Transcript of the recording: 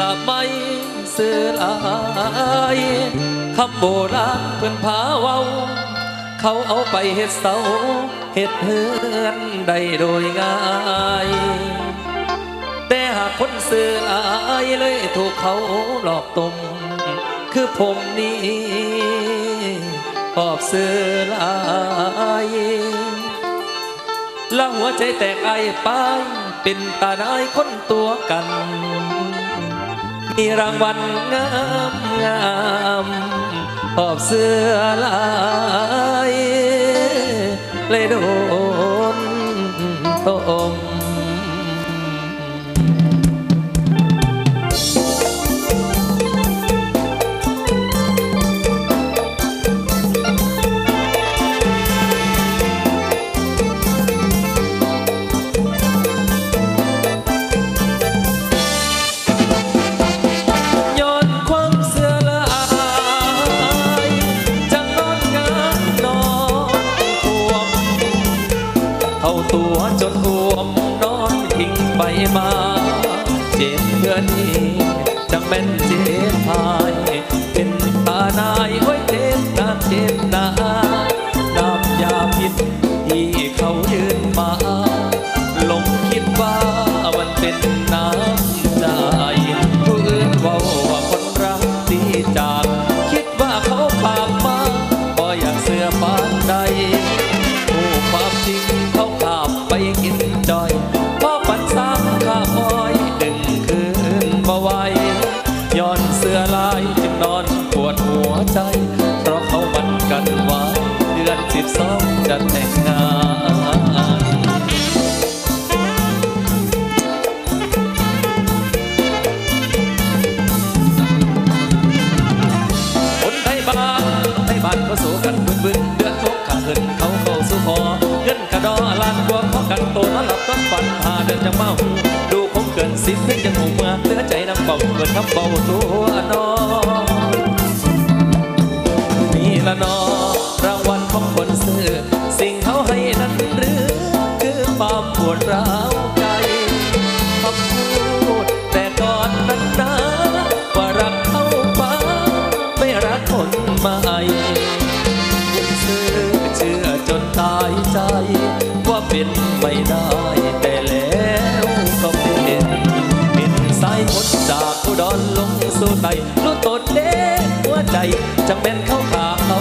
ละไม่เสือลายคำโบราณเพิ่อนพาเว้า เขาเอาไปเฮ็ดเสาเฮ็ดเฮือนได้โดยง่ายแต่หากคนเสือลายเลยถูกเขาหลอกตมคือผมนี่ขอบเสือลายแล้วหัวใจแตกไอ้ไปเป็นตาได้ายคนตัวกัน มีรางวัลงามงามขอบเสื้อลายเลยดูาตัวจนอ้วมนอนทิ้งไปมา เจ็บเพื่อนี้จังแม่นเจ็บหาย เป็นตานายไว้เจ็บนานเจ็บ บสองจะแต่งงานคนไทยบ้านไทยบ้านเขาสู้กันบึ้งบึ้งเดือดตกขาขึ้นเขาเข้าสู่คอเงินกระดอลานกว่าเขากันโตนหลับต้นฝันหาเดินจะเมาดูคงเกินสิบเพื่อยังหูเมื่อเหลือใจน้ำเบาเกินคำเบาตัวนอนนี่ละนอราง เป็นไม่ได้แต่แล้วก็เป็นเป็นสายพดจากอุดรลงสู่ไตรู้ตนเด้หัวใจจังเป็นเข้าขาเขา